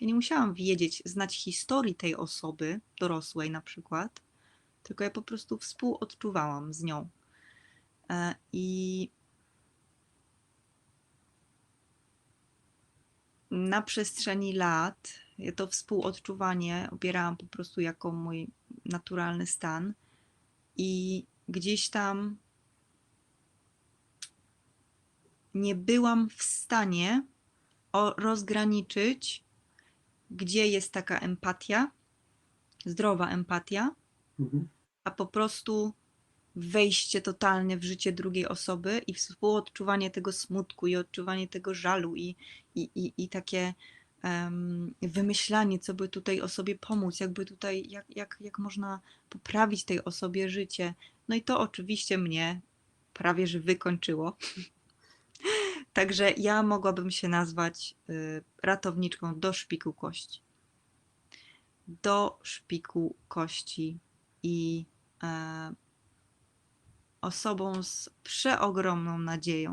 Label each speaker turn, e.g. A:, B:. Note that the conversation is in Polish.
A: Ja nie musiałam wiedzieć, znać historii tej osoby, dorosłej na przykład, tylko ja po prostu współodczuwałam z nią. E, I na przestrzeni lat ja to współodczuwanie opierałam po prostu jako mój naturalny stan i gdzieś tam nie byłam w stanie rozgraniczyć, gdzie jest taka empatia, zdrowa empatia,
B: Mhm.
A: a po prostu wejście totalnie w życie drugiej osoby i współodczuwanie tego smutku i odczuwanie tego żalu i, i, i, i takie em, wymyślanie, co by tutaj osobie pomóc, jakby tutaj, jak, jak, jak można poprawić tej osobie życie. No i to oczywiście mnie prawie że wykończyło. Także ja mogłabym się nazwać y, ratowniczką do szpiku kości. Do szpiku kości i e, osobą z przeogromną nadzieją.